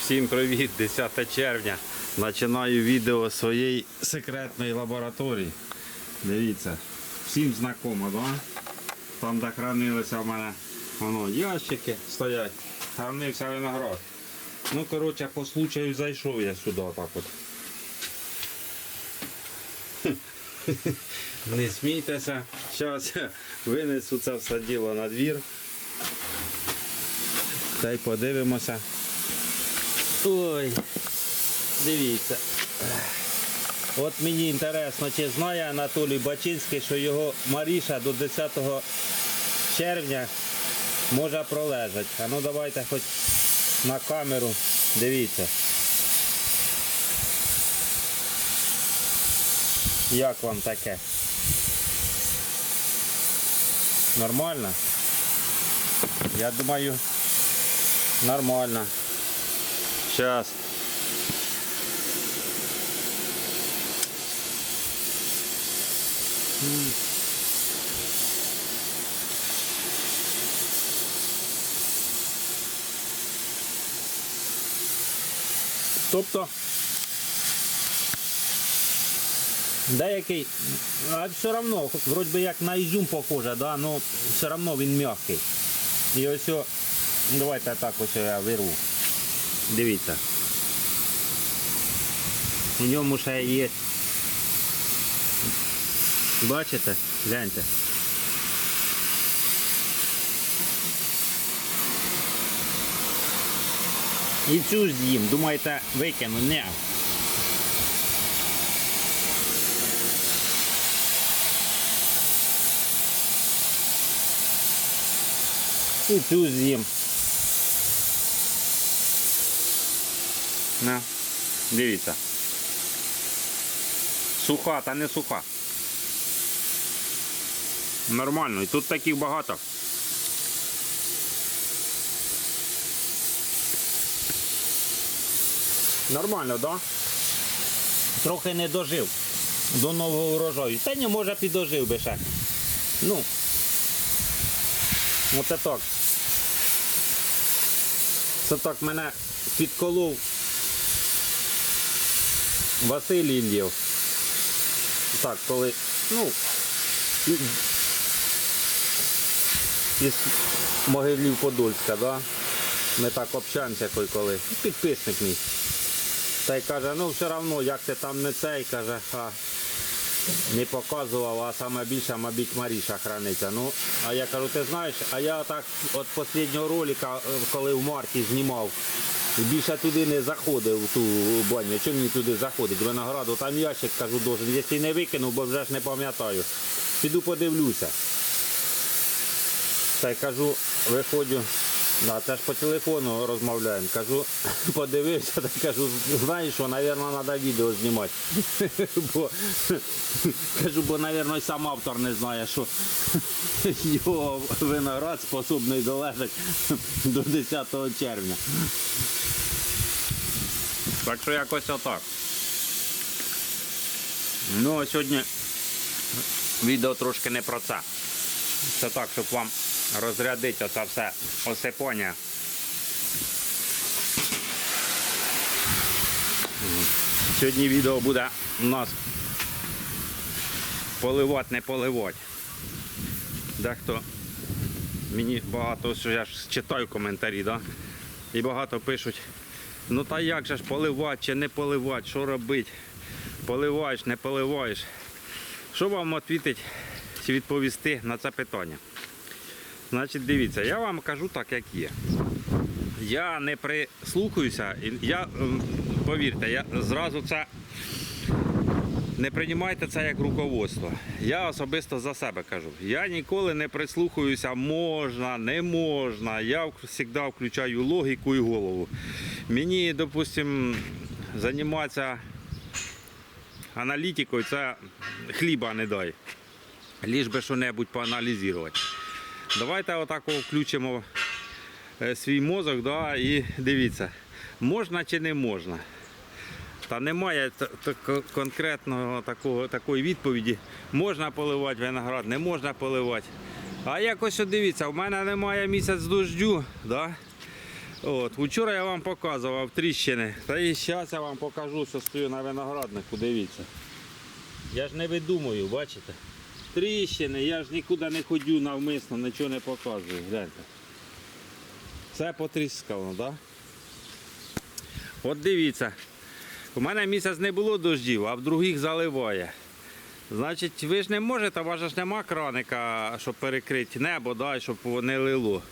Всім привіт, 10 червня. Починаю відео своєї секретної лабораторії. Дивіться, всім знайомо, да? Там, де хранилися в мене воно, ящики стоять, хранився виноград. Ну, коротше, по случаю зайшов я сюди так от. Не смійтеся, зараз винесу це все діло на двір. Та й подивимося. Ой, дивіться. От мені інтересно, чи знає Анатолій Бачинський, що його Маріша до 10 червня може пролежати. А ну давайте хоч на камеру. Дивіться. Як вам таке? Нормально? Я думаю, нормально. Сейчас. Тобто деякий, а все одно, вроді би як на ізюм похоже, да? але все одно він м'який. І ось, о- давайте так ось я вирву. Дивіться. У ньому ще є. Бачите? Гляньте. І цю ж з'їм. Думаєте, викину? Ні. І цю з'їм. На, дивіться. Суха та не суха. Нормально, і тут таких багато. Нормально, так? Да? Трохи не дожив до нового урожаю. Та ні, може підожив би ще. Ну. Оце так. Це так мене підколов Василь Ільєв. Так, коли, ну, із Могилів Подольська, да? Ми так общаємося коли коли. Підписник мій. Та й каже, ну все одно, як ти там не цей, каже, а не показував, а саме більше, мабуть, Маріша храниться. Ну, а я кажу, ти знаєш, а я так от останнього ролика, е, коли в марті знімав, більше туди не заходив у ту баню. Чому мені туди заходить? Винограду, там ящик, кажу, должен. Якщо не викинув, бо вже ж не пам'ятаю. Піду подивлюся. Та й кажу, виходжу. Да, це ж по телефону розмовляємо. Кажу, подивився, та й кажу, знаєш що, мабуть, треба відео знімати. бо, кажу, бо, мабуть, сам автор не знає, що його виноград способний долежати до 10 червня. Так що якось отак. Ну, а сьогодні відео трошки не про це. Це так, щоб вам розрядити оце все осипання. Сьогодні відео буде у нас поливати, не поливати. Дехто мені багато, я ж читаю коментарі, да? і багато пишуть, ну та як же ж поливати чи не поливати, що робити? Поливаєш, не поливаєш. Що вам відповідати чи відповісти на це питання? Значить, дивіться, я вам кажу так, як є. Я не прислухаюся, я, ем, повірте, я зразу це не приймайте це як руководство. Я особисто за себе кажу. Я ніколи не прислухаюся, можна, не можна. Я завжди включаю логіку і голову. Мені, допустимо, займатися аналітикою це хліба не дай. Ліж би що-небудь поаналізувати. Давайте отако включимо е, свій мозок да, і дивіться, можна чи не можна. Та немає конкретного такого, такої відповіді. Можна поливати виноград, не можна поливати. А якось от дивіться, в мене немає місяць дождю. Да? От, вчора я вам показував тріщини. Та і зараз я вам покажу, що стою на винограднику, дивіться. Я ж не видумую, бачите? Тріщини, я ж нікуди не ходю навмисно, нічого не показую. Гляньте. Це потріскано, так? Да? От дивіться. У мене місяць не було дождів, а в других заливає. Значить, ви ж не можете, у вас ж нема краника, щоб перекрити небо, да, щоб не лило.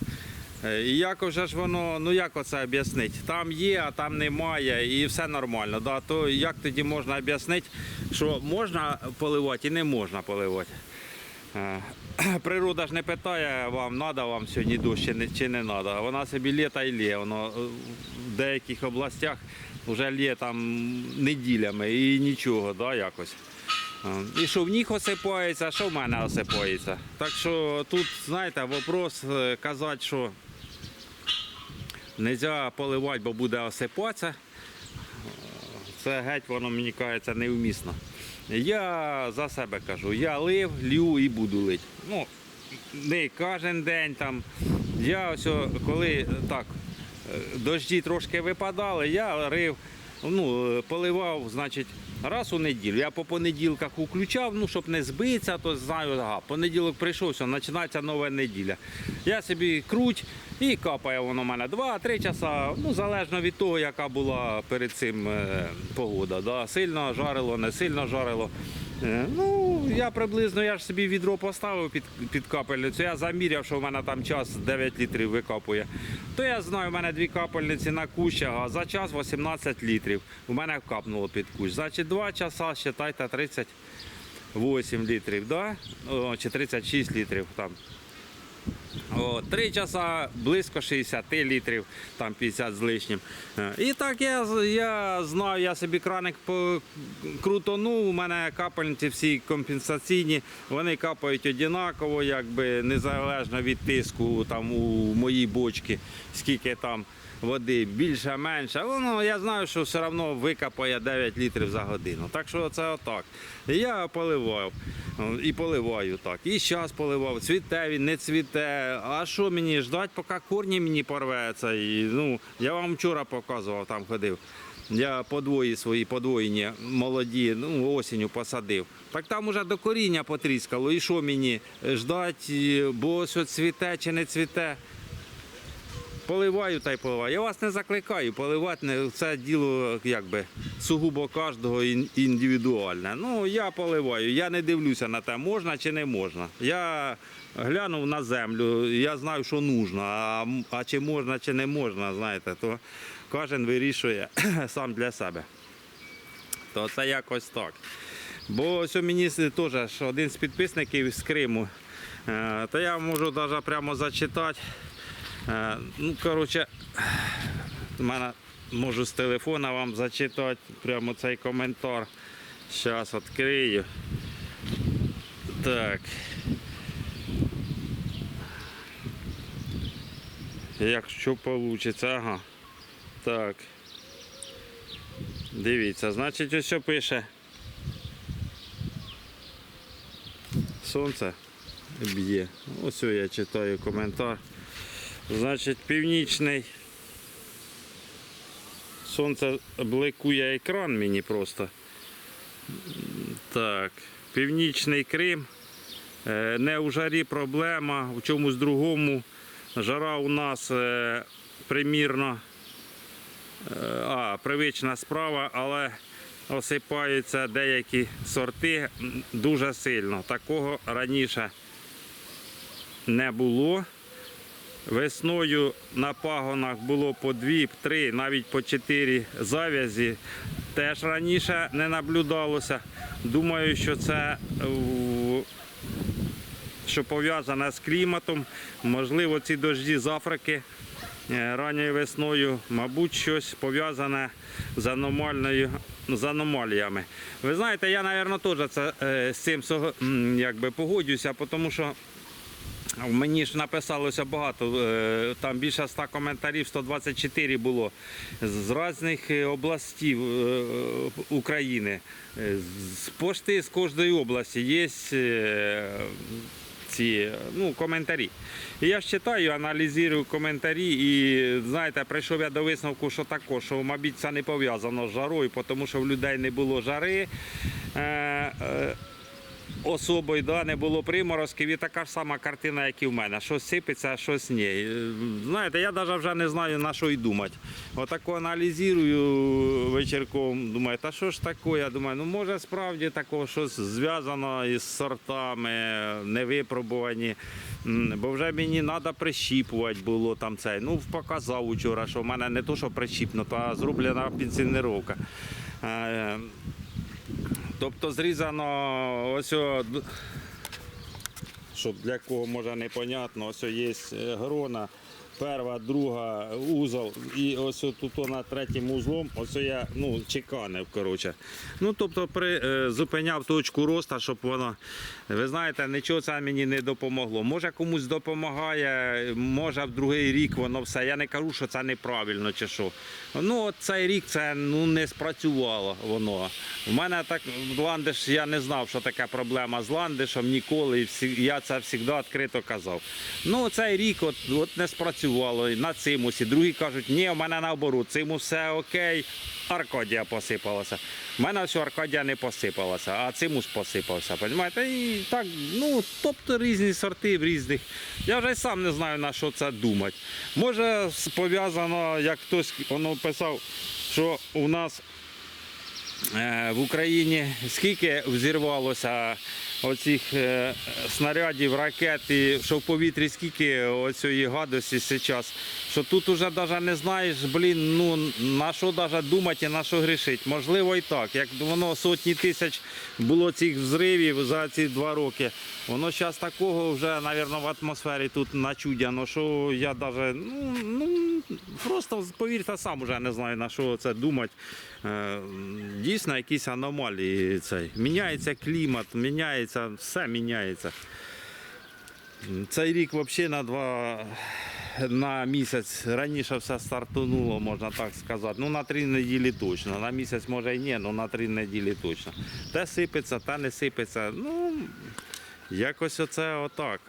Е, І як вже ж воно, ну як оце об'яснити? Там є, а там немає, і все нормально. Да? То як тоді можна об'яснити, що можна поливати і не можна поливати? Е, Природа ж не питає вам, треба вам сьогодні дощ чи не, чи не треба. Вона собі лє та й лє. Воно е, в деяких областях вже лє там неділями і нічого, да, якось. Е, І що в них осипається, що в мене осипається. Так що тут, знаєте, вопрос казати, що не можна поливати, бо буде осипатися. Це геть воно мені кажеться невмісно. Я за себе кажу, я лив, лью і буду лити. Ну, не кожен день там. Я ось, коли так, е, дожді трошки випадали, я рив, ну, е, поливав, значить, раз у неділю. Я по понеділках включав, ну, щоб не збитися, то знаю, ага, понеділок прийшов, все, починається нова неділя. Я собі круть і капає воно в мене 2-3 часа, ну, залежно від того, яка була перед цим е, погода. Да? Сильно жарило, не сильно жарило. Е, Ну, я приблизно я ж собі відро поставив під, під капельницю. Я заміряв, що в мене там час 9 літрів викапує. То я знаю, у мене дві капельниці на кущах, а за час 18 літрів. У мене капнуло під кущ. Значить, 2 часа, вважайте, 38 літрів, да? О, чи 36 літрів там. О, Три часа близько 60 літрів, там 50 з лишнім. Е, І так я, я знаю, я собі краник крутонув, у мене капельниці всі компенсаційні, вони капають однаково, якби незалежно від тиску там, у моїй бочці, скільки там води, більше, менше. Воно, я знаю, що все одно викапає 9 літрів за годину. Так що це отак. Я поливав. І поливаю так. І зараз поливав. Цвіте він, не цвіте. А що мені ждать, поки корні мені порветься. І, ну, я вам вчора показував, там ходив. Я подвої свої подвоєні молоді, ну, осінню посадив. Так там уже до коріння потріскало. І що мені ждать, бо що цвіте чи не цвіте. Поливаю та й поливаю. Я вас не закликаю, поливати не це діло якби сугубо кожного ін- індивідуальне. Ну я поливаю, я не дивлюся на те, можна чи не можна. Я глянув на землю, я знаю, що нужно, а, а чи можна, чи не можна, знаєте, то кожен вирішує сам для себе. То це якось так. Бо ось мені теж один з підписників з Криму. Е, То я можу навіть прямо зачитати. Е, Ну, коротше, в мене можу з телефона вам зачитати прямо цей коментар. Зараз відкрию. Так. Якщо вийде, ага. Так. Дивіться, значить, ось що пише. Сонце б'є. Ось я читаю коментар. Значить, північний. Сонце бликує екран мені просто. Так, північний Крим. Е, Не у жарі проблема, в чомусь другому. Жара у нас е, примірно, е, а, привична справа, але осипаються деякі сорти дуже сильно. Такого раніше не було. Весною на пагонах було по дві, три, навіть по чотири зав'язі. Теж раніше не наблюдалося. Думаю, що це що пов'язане з кліматом. Можливо, ці дожді з Африки е, ранньою весною, мабуть, щось пов'язане з аномальною. З аномаліями. Ви знаєте, я, мабуть, теж це, е, з цим якби, погоджуся, тому що Мені ж написалося багато, е, там більше 100 коментарів, 124 було з різних е, областів е, України. З пошти з кожної області є ці ну, коментарі. І я ж читаю, аналізую коментарі, і знаєте, прийшов я до висновку, що також, що, мабуть, це не пов'язано з жарою, тому що в людей не було жари. Е, е, особою, да, не було приморозків і така ж сама картина, як і в мене. Щось сипеться, а щось ні. Е, Знаєте, я навіть вже не знаю на що й думати. Отако аналізую вечірком, думаю, та що ж таке? Я думаю, ну може справді такого щось зв'язано із сортами, невипробувані. Бо вже мені треба прищіпувати було там цей. Ну, показав вчора, що в мене не то, що прищіпнуто, а зроблена пенсіонировка. Тобто зрізано ось о, щоб для кого може непонятно, ось є е, грона, перша, друга узол, і ось тут о над третім узлом, ось я ну, чеканив, коротше. Ну, тобто при, е, зупиняв точку росту, щоб воно, ви знаєте, нічого це мені не допомогло. Може комусь допомагає, може в другий рік воно все. Я не кажу, що це неправильно чи що. Ну, от цей рік це ну, не спрацювало воно. У мене так ландиш, я не знав, що така проблема з ландишем ніколи. Я це завжди відкрито казав. Ну, цей рік от, от не спрацювало і на цимусі. Другі кажуть, ні, у мене наоборот, цимус все окей, Аркадія посипалася. У мене все Аркадія не посипалася, а цимус посипався. Понімаєте? І так, ну, тобто різні сорти в різних. Я вже сам не знаю на що це думати. Може, пов'язано, як хтось воно писав, що у нас Е, в Україні скільки взірвалося оцих е, снарядів, ракет, і що в повітрі скільки оцієї гадості зараз, що тут уже навіть не знаєш, блін, ну на що навіть думати і на що грішити. Можливо і так. Як воно сотні тисяч було цих взривів за ці два роки, воно зараз такого вже, мабуть, в атмосфері тут начудяно, що я навіть, ну, ну просто повірте, сам уже не знаю на що це думати. Е, Дійсно, якісь аномалії. Цей. Міняється клімат, міняється, все міняється. Цей рік взагалі на два на місяць раніше все стартануло, можна так сказати. Ну на три неділі точно. На місяць може і ні, але на три неділі точно. Те сипеться, те не сипеться. Ну, якось оце отак.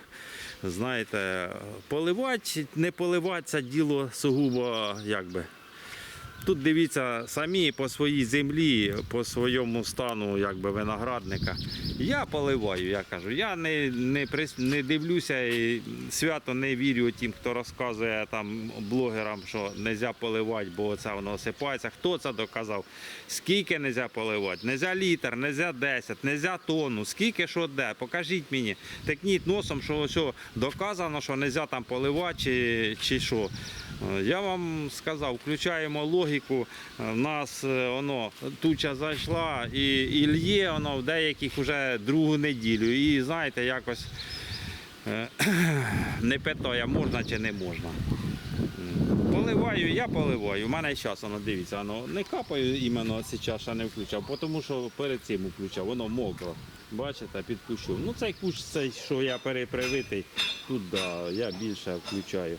Знаєте, поливати, не поливати діло сугубо якби. Тут дивіться самі по своїй землі, по своєму стану якби, виноградника. Я поливаю, я кажу. Я не, не, не дивлюся і свято не вірю тим, хто розказує там блогерам, що не можна поливати, бо це воно осипається. Хто це доказав? Скільки не можна поливати? Нельзя літр, не можна 10, не можна тонну. Скільки що де? Покажіть мені. Текніть носом, що ось доказано, що не можна там поливати чи, чи що. Я вам сказав, включаємо логіку. В нас е, воно туча зайшла і, і лє воно в деяких вже другу неділю. І знаєте, якось е, не питає, можна чи не можна. Поливаю, я поливаю. У мене зараз воно дивіться, воно не капаю іменно зараз, ще не включав, тому що перед цим включав, воно мокро. Бачите, під. Ну цей кущ, цей, що я перепривитий, тут да, я більше включаю.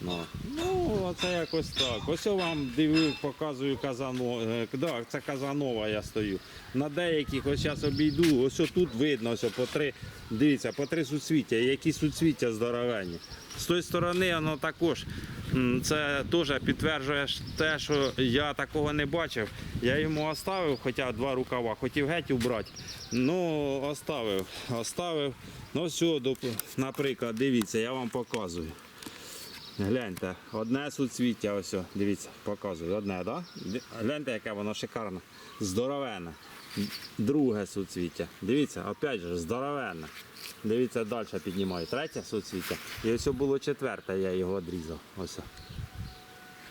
Ну, ну оце якось так. Ось я вам дивив, показую казано. е, Да, це Казанова я стою. На деяких ось зараз обійду, ось тут видно, ось по три, дивіться, по три суцвіття, які суцвіття здоровенні. З тої сторони воно також. Це теж підтверджує те, що я такого не бачив. Я йому оставив, хоча два рукава, хотів геть убрати. Ну, оставив. Оставив. Ну, все, наприклад, дивіться, я вам показую. Гляньте, одне суцвіття, ось, дивіться, показую. Одне? Да? Гляньте, яке воно шикарне. Здоровенне. Друге суцвіття. Дивіться, опять же, здоровенне. Дивіться, далі піднімаю. Третє суцвіття. І ось було четверте, я його відрізав. Ось.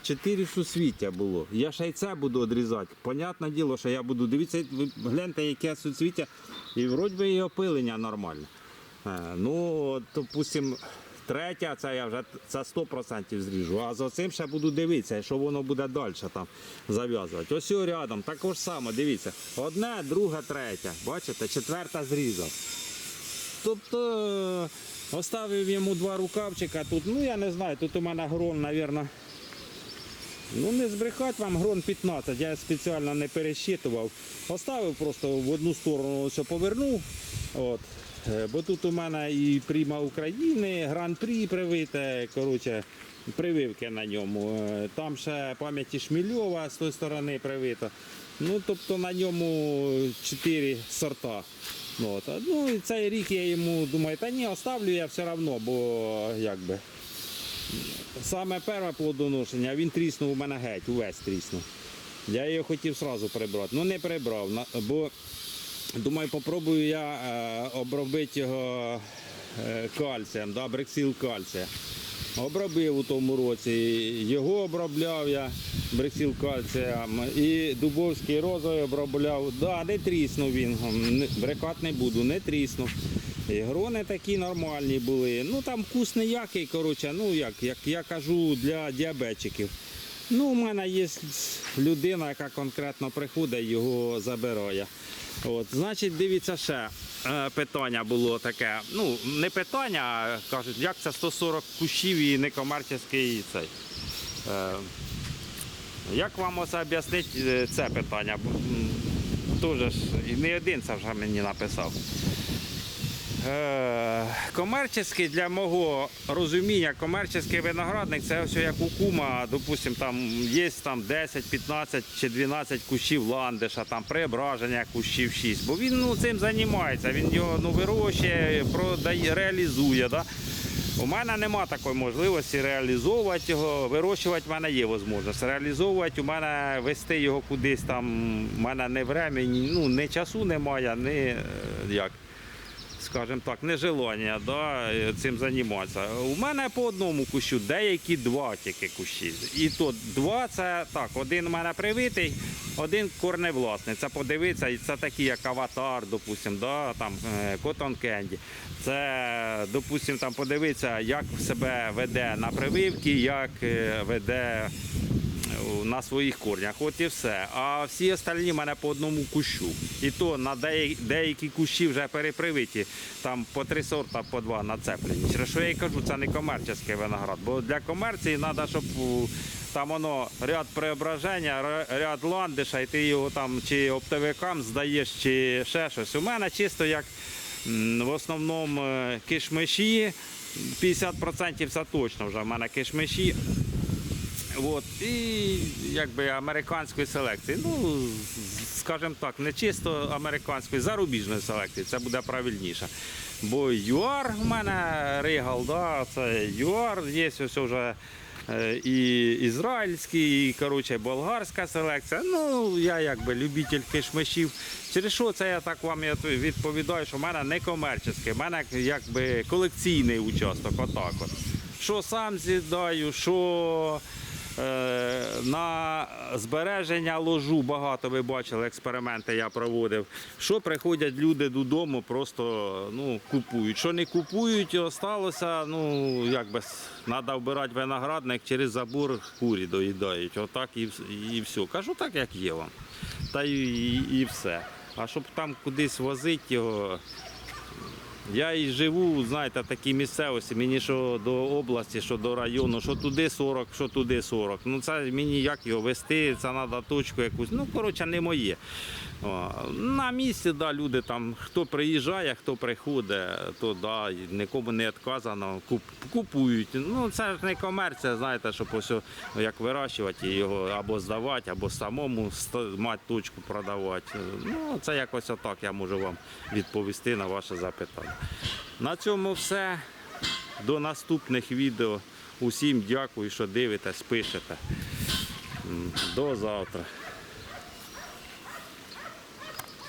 Чотири суцвіття було. Я ще й це буду відрізати. Понятне діло, що я буду. Дивіться, гляньте, яке суцвіття. І вроді і опилення нормальне. Е, Ну, от, допустим, третя, це я вже це 100% зріжу. А за цим ще буду дивитися, що воно буде далі там зав'язувати. Ось його рядом, також саме, дивіться. Одне, друге, третє. Бачите, четверта зрізав. Тобто е, оставив йому два рукавчика тут. Ну я не знаю, тут у мене грон, мабуть. Ну не збрехати вам грон 15, я спеціально не пересчитував. Оставив просто в одну сторону ось повернув. От. Е, Бо тут у мене і Пріма України, Гран-прі привите, коротше, прививки на ньому. Е, Там ще пам'яті Шмільова з тої сторони привито. Ну, тобто на ньому чотири сорта. Ну, от. Ну, і цей рік я йому думаю, та ні, оставлю я все одно, бо якби. Саме перше плодоношення, він тріснув у мене геть, увесь тріснув. Я його хотів одразу прибрати. Ну не прибрав, бо думаю, попробую я е, обробити його е, кальцієм, да, брексіл кальція. Обробив у тому році. Його обробляв я брексіл кальцієм. І Дубовський розовий обробляв. Да, не тріснув він. Брехати не буду, не тріснув. І грони такі нормальні були. Ну там вкус ніякий, коротше, ну як, як я кажу, для діабетчиків. Ну, у мене є людина, яка конкретно приходить, його забирає. От, значить, дивіться ще е, питання було таке. Ну, не питання, а кажуть, як це 140 кущів і некомерційний цей. Е, як вам ось об'яснити е, це питання? Дуже ж і не один це вже мені написав. Е, для мого розуміння, комерційний виноградник це все як у кума, допустим, там є там 10, 15 чи 12 кущів ландиша, там преображення кущів 6. Бо він ну, цим займається, він його ну, вирощує, продає, реалізує. Да? У мене нема такої можливості реалізовувати його. Вирощувати в мене є можливість. Реалізовувати у мене вести його кудись там. У мене не времени, ну не часу немає, не е, як скажімо так, нежелання да, цим займатися. У мене по одному кущу, деякі два тільки кущі. І то два це так, один у мене привитий, один корневласний. Це подивитися, і це такі, як аватар, допустим, да, там Cotton Candy. Це, допустим, там подивитися, як себе веде на прививки, як е, веде на своїх корнях. От і все. А всі остальні в мене по одному кущу. І то на деякі, кущі вже перепривиті, там по три сорта, по два нацеплені. Що я й кажу, це не комерційний виноград. Бо для комерції треба, щоб там воно ряд преображення, ряд ландиша, і ти його там чи оптовикам здаєш, чи ще щось. У мене чисто як в основному е, кишмиші. 50% це точно вже в мене кишмиші. От, і якби американської селекції. Ну, скажімо так, не чисто американської, зарубіжної селекції, це буде правильніше. Бо ЮАР в мене ригал, да, це ЮАР, є ось вже е, і ізраїльський, і коротше, болгарська селекція. Ну, я якби любитель кишмишів. Через що це я так вам відповідаю, що в мене не комерційний, в мене якби колекційний участок, отак от. Що сам з'їдаю, що На збереження ложу багато ви бачили, експерименти я проводив. Що приходять люди додому, просто ну, купують. Що не купують, осталося, ну як би треба вбирати виноградник через забор курі доїдають. Отак і, і все. Кажу так, як є вам. Та і, і, і все. А щоб там кудись возити його. Я і живу, знаєте, в такій місцевості, мені що до області, що до району, що туди 40, що туди 40. Ну це мені як його вести, це треба точку якусь. Ну, коротше, не моє. На місці, да, люди там, хто приїжджає, хто приходить, то да, нікому не відказано, куп, купують. Ну це ж не комерція, знаєте, щоб ось як вирощувати його або здавати, або самому мати точку продавати. Ну, це якось отак я можу вам відповісти на ваше запитання. На цьому все. До наступних відео. Усім дякую, що дивитесь, пишете. До завтра.